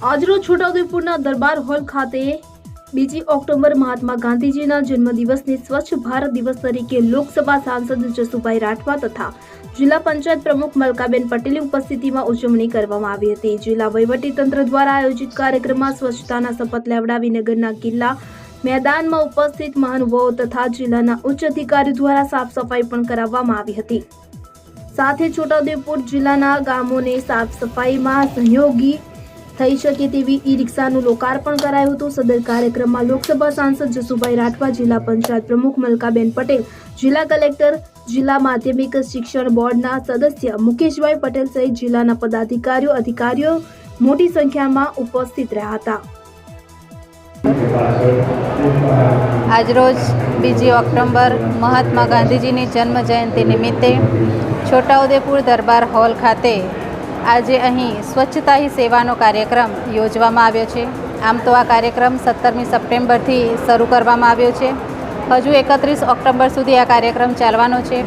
આજરોજ છોટાઉદેપુરના દરબાર હોલ ખાતે બીજી ઓક્ટોબર મહાત્મા ગાંધીજીના જન્મદિવસને સ્વચ્છ ભારત દિવસ તરીકે લોકસભા સાંસદ જસુભાઈ રાઠવા તથા જિલ્લા પંચાયત પ્રમુખ મલકાબેન પટેલની ઉપસ્થિતિમાં ઉજવણી કરવામાં આવી હતી. જિલ્લા વહીવટીતંત્ર દ્વારા આયોજિત કાર્યક્રમમાં સ્વચ્છતાના શપથ લેવડાવી નગરના કિલ્લા મેદાનમાં ઉપસ્થિત મહાનુભાવો તથા જિલ્લાના ઉચ્ચ અધિકારીઓ દ્વારા સાફ સફાઈ પણ કરાવવામાં આવી હતી. સાથે છોટાઉદેપુર જિલ્લાના ગામોને સાફ સફાઈમાં સહયોગી થઈ શકે તેવી ઈ રિક્ષાનું લોકાર્પણ કરાયું હતું. સદર કાર્યક્રમમાં લોકસભા સાંસદ જસુભાઈ રાઠવા, જિલ્લા પંચાયત પ્રમુખ મલકાબેન પટેલ, જિલ્લા કલેક્ટર, જિલ્લા માધ્યમિક શિક્ષણ બોર્ડના સદસ્ય મુકેશભાઈ પટેલ સહિત જિલ્લાના પદાધિકારીઓ, અધિકારીઓ મોટી સંખ્યામાં ઉપસ્થિત રહ્યા હતા. આજરોજ બીજી ઓક્ટોબર મહાત્મા ગાંધીજીની જન્મ જયંતિ નિમિત્તે છોટાઉદેપુર દરબાર હોલ ખાતે આજે અહીં સ્વચ્છતા હી સેવાનો કાર્યક્રમ યોજવામાં આવ્યો છે. આમ તો આ કાર્યક્રમ સત્તરમી સપ્ટેમ્બરથી શરૂ કરવામાં આવ્યો છે. હજુ એકત્રીસ ઓક્ટોબર સુધી આ કાર્યક્રમ ચાલવાનો છે.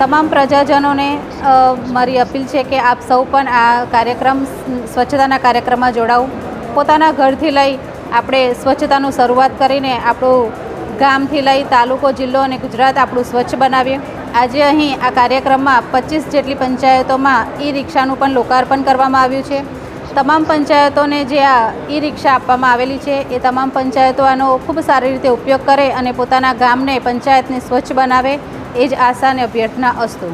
તમામ પ્રજાજનોને મારી અપીલ છે કે આપ સૌ પણ આ કાર્યક્રમ સ્વચ્છતાના કાર્યક્રમમાં જોડાઓ. પોતાના ઘરથી લઈ આપણે સ્વચ્છતાનું શરૂઆત કરીને આપણું ગામથી લઈ તાલુકો, જિલ્લો અને ગુજરાત આપણું સ્વચ્છ બનાવીએ. આજે અહીં આ કાર્યક્રમમાં પચીસ જેટલી પંચાયતોમાં ઈ રિક્ષાનું પણ લોકાર્પણ કરવામાં આવ્યું છે. તમામ પંચાયતોને જે આ ઈ રિક્ષા આપવામાં આવેલી છે, એ તમામ પંચાયતો આનો ખૂબ સારી રીતે ઉપયોગ કરે અને પોતાના ગામને પંચાયતને સ્વચ્છ બનાવે, એ જ આશા અને અભ્યર્થના અસ્તુ.